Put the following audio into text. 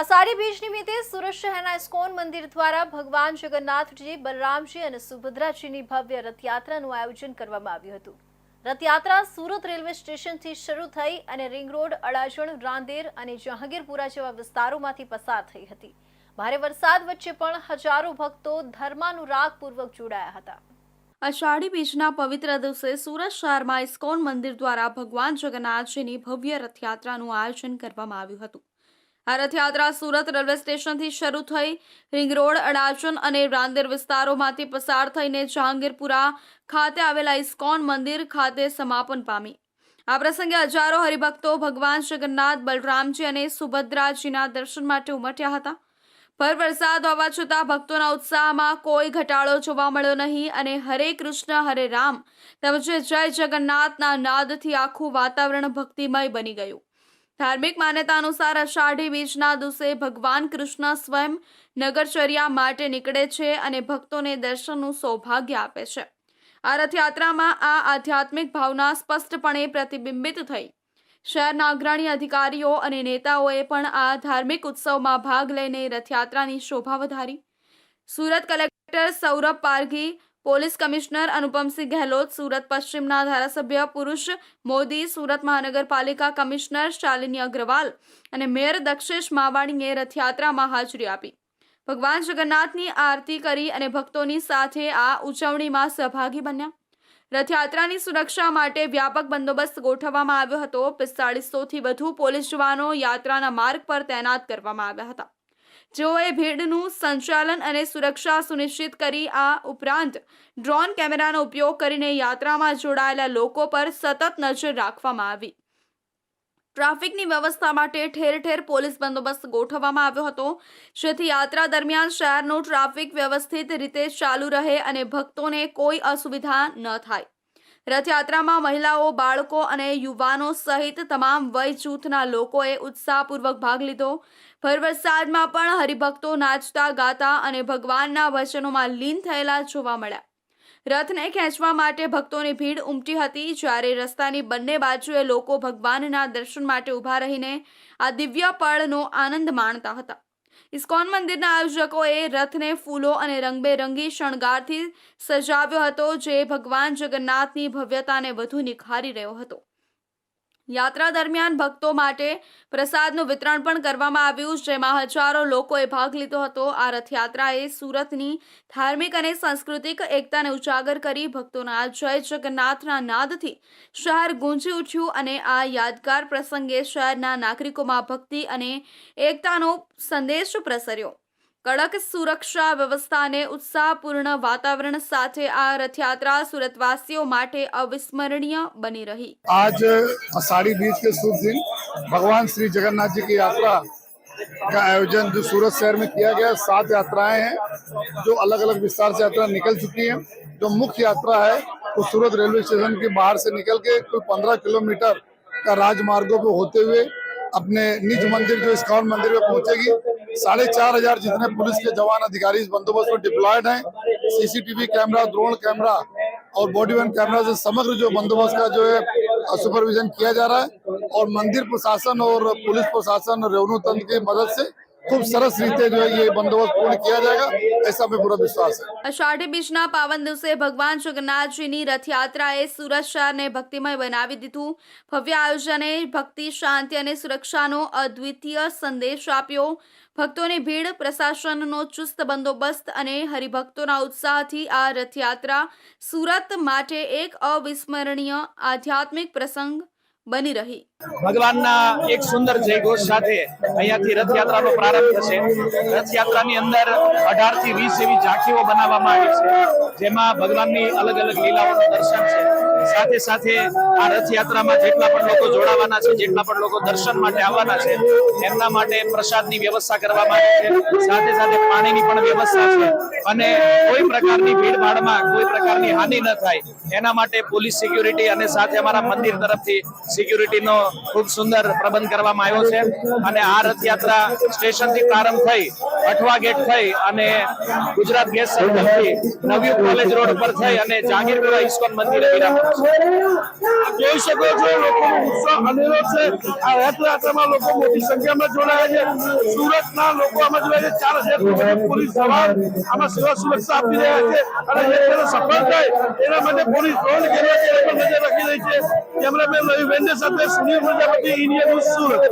અષાઢી બીજ નિમિત્તે સુરત શહેરના ઇસ્કોન મંદિર દ્વારા ભગવાન જગન્નાથજી, બલરામજી અને સુભદ્રાજીની ભવ્ય રથયાત્રાનું આયોજન કરવામાં આવ્યું હતું. રથયાત્રા સુરત રેલવે સ્ટેશનથી શરૂ થઈ અને રિંગ રોડ, અડાજણ, રાંદેર અને જહાંગીરપુરા જેવા વિસ્તારોમાંથી પસાર થઈ હતી. ભારે વરસાદ વચ્ચે પણ હજારો ભક્તો ધર્માનુરાગપૂર્વક જોડાયા હતા. અષાઢી બીજના પવિત્ર દિવસે સુરત શહેરમાં ઇસ્કોન મંદિર દ્વારા ભગવાન જગન્નાથજીની ભવ્ય રથયાત્રાનું આયોજન કરવામાં આવ્યું હતું. આ રથયાત્રા સુરત રેલવે સ્ટેશનથી શરૂ થઈ રિંગ રોડ, અડાજણ અને રાંદેર વિસ્તારોમાંથી પસાર થઈને જહાંગીરપુરા ખાતે આવેલા ઇસ્કોન મંદિર ખાતે સમાપન પામી. આ પ્રસંગે હજારો હરિભક્તો ભગવાન જગન્નાથ, બલરામજી અને સુભદ્રાજીના દર્શન માટે ઉમટ્યા હતા. ભર વરસાદ હોવા છતાં ભક્તોના ઉત્સાહમાં કોઈ ઘટાડો જોવા મળ્યો નહીં અને હરે કૃષ્ણ, હરે રામ તેમજ જય જગન્નાથના નાદથી આખું વાતાવરણ ભક્તિમય બની ગયું. ધાર્મિક માન્યતા અનુસાર અષાઢી બીજના દિવસે ભગવાન કૃષ્ણ સ્વયં નગરચર્યા માટે નીકળે છે અને ભક્તોને દર્શનનું સૌભાગ્ય આપે છે. આ રથયાત્રામાં આ આધ્યાત્મિક ભાવના સ્પષ્ટપણે પ્રતિબિંબિત થઈ. શહેરના અગ્રણી અધિકારીઓ અને નેતાઓએ પણ આ ધાર્મિક ઉત્સવમાં ભાગ લઈને રથયાત્રાની શોભા વધારી. Surat collector Saurabh Parghi police commissioner Anupamsinh Gehlot, Surat પશ્ચિમના ધારાસભ્ય પુરુષ મોદી, સુરત મહાનગરપાલિકા કમિશનર શાલિની અગ્રવાલ અને મેયર દક્ષેશ માવાણીએ રથયાત્રામાં હાજરી આપી. ભગવાન જગન્નાથની આરતી કરી અને ભક્તોની સાથે આ ઉજવણીમાં સહભાગી બન્યા. રથયાત્રાની સુરક્ષા માટે વ્યાપક બંદોબસ્ત ગોઠવવામાં આવ્યો હતો. પિસ્તાળીસોથી વધુ પોલીસ જવાનો યાત્રાના માર્ગ પર તૈનાત કરવામાં આવ્યા હતા. જેઓએ ભીડનું સંચાલન અને સુરક્ષા સુનિશ્ચિત કરી આ ઉપરાંત ડ્રોન કેમેરાનો ઉપયોગ કરીને યાત્રામાં જોડાયેલા લોકો પર સતત નજર રાખવામાં આવી. ટ્રાફિકની વ્યવસ્થા માટે ઠેર ઠેર પોલીસ બંદોબસ્ત ગોઠવવામાં આવ્યો હતો, જેથી યાત્રા દરમિયાન શહેરનું ટ્રાફિક વ્યવસ્થિત રીતે ચાલુ રહે અને ભક્તોને કોઈ અસુવિધા ન થાય. રથયાત્રામાં મહિલાઓ, બાળકો અને યુવાનો સહિત તમામ વય જૂથના લોકોએ ઉત્સાહપૂર્વક ભાગ લીધો. ભર વરસાદમાં પણ હરિભક્તો નાચતા, ગાતા અને ભગવાનના વચનોમાં લીન થયેલા જોવા મળ્યા. રથને ખેંચવા માટે ભક્તોની ભીડ ઉમટી હતી, જ્યારે રસ્તાની બંને બાજુએ લોકો ભગવાનના દર્શન માટે ઊભા રહીને આ દિવ્ય પળનો આનંદ માણતા હતા. ઇસ્કોન મંદિરના આયોજકોએ રથને ફૂલો અને રંગબેરંગી શણગારથી સજાવ્યો હતો, જે ભગવાન જગન્નાથની ભવ્યતાને વધુ નિખારી રહ્યો હતો? યાત્રા દરમિયાન ભક્તો માટે પ્રસાદનું વિતરણ પણ કરવામાં આવ્યું, જેમાં હજારો લોકોએ ભાગ લીધો હતો. આ રથયાત્રાએ સુરતની ધાર્મિક અને સાંસ્કૃતિક એકતાને ઉજાગર કરી ભક્તોના જય જગન્નાથના નાદથી શહેર ગુંજી ઉઠ્યું અને આ યાદગાર પ્રસંગે શહેરના નાગરિકોમાં ભક્તિ અને એકતાનો સંદેશ પ્રસર્યો. કડક સુરક્ષા વ્યવસ્થા અને ઉત્સાહપૂર્ણ વાતાવરણ સાથે આ રથયાત્રા સુરતવાસીઓ માટે અવિસ્મરણીય બની રહી आज आषाढ़ी बीज के शुभ दिन भगवान श्री जगन्नाथ जी की यात्रा का आयोजन जो सूरत शहर में किया गया सात यात्राएं हैं जो अलग अलग विस्तार से यात्रा निकल चुकी हैं जो मुख्य यात्रा है वो सूरत रेलवे स्टेशन के बाहर से निकल के कुल पंद्रह किलोमीटर का राजमार्गों पे होते हुए अपने निज मंदिर जो इस्कॉन मंदिर में पहुंचेगी। साढ़े चार हज़ार जितने पुलिस के जवान अधिकारी इस बंदोबस्त में डिप्लॉयड हैं। सीसीटीवी कैमरा ड्रोन कैमरा और बॉडी वन कैमरा से समग्र जो बंदोबस्त का जो है सुपरविजन किया जा रहा है। और मंदिर प्रशासन और पुलिस प्रशासन रेवन्यू तंत्र की मदद से खूब सरस रीते जो है ये बंदोबस्त पूर्ण किया जाएगा ऐसा हमें पूरा विश्वास है અષાઢી બીજના પાવન દિવસે ભગવાન જગન્નાથજીની રથયાત્રાએ સુરત શહેરને ભક્તિમય બનાવી દીધું ભવ્ય આયોજને ભક્તિ શાંતિ અને સુરક્ષાનો અદ્વિતીય સંદેશ આપ્યો ભક્તોની ભીડ પ્રશાસનનો ચુસ્ત બંદોબસ્ત અને હરિભક્તોના ઉત્સાહથી આ રથયાત્રા સુરત માટે એક અવિસ્મરણીય આધ્યાત્મિક પ્રસંગ બની રહી ભગવાનના એક સુંદર જયઘોષ સાથે અહીંયાથી રથયાત્રાનો પ્રારંભ થશે. રથયાત્રાની અંદર અઢારથી વીસ એવી ઝાંખીઓ બનાવવામાં આવી છે, જેમાં ભગવાનની અલગ અલગ લીલાઓનું દર્શન છે. સાથે સાથે આ રથયાત્રામાં જેટલા પણ લોકો જોડાવાના છે, જેટલા પણ લોકો દર્શન માટે આવવાના છે, એમના માટે પ્રસાદની વ્યવસ્થા કરવામાં આવી છે. સાથે સાથે પાણીની પણ વ્યવસ્થા છે. અને કોઈ પ્રકારની ભીડભાડમાં કોઈ પ્રકારની હાનિ ન થાય. એના માટે પોલીસ સિક્યુરિટી અને સાથે અમારા મંદિર તરફથી સિક્યુરિટીનો ખૂબ સુંદર પ્રબંધ કરવામાં આવ્યો છે. અને આ રથયાત્રા સ્ટેશનથી પ્રારંભ થઈ, અઠવા ગેટ થઈ અને ગુજરાત ગેસ સર્કલથી નવયુગ કોલેજ રોડ પર થઈ અને જહાંગીરપુરા ઇસ્કોન મંદિરે વિરામ જોઈ શકો છો, લોકોનો ઉત્સાહ અનેરો છે. આ રથયાત્રામાં લોકો મોટી સંખ્યામાં જોડાયા છે. સુરતના લોકો આમાં જોડાયા છે. ચાર હજાર પોલીસ જવાન આમાં સેવા સુરક્ષા આપી રહ્યા છે. અને તેને સફળ થાય એના માટે પોલીસ ડ્રોન કેમેરા પર નજર રાખી રહી છે. કેમેરામેન રવિ વેન્ડે સાથે સુનિલ પ્રજાપતિ, ઇન્ડિયા ન્યૂઝ સુરત.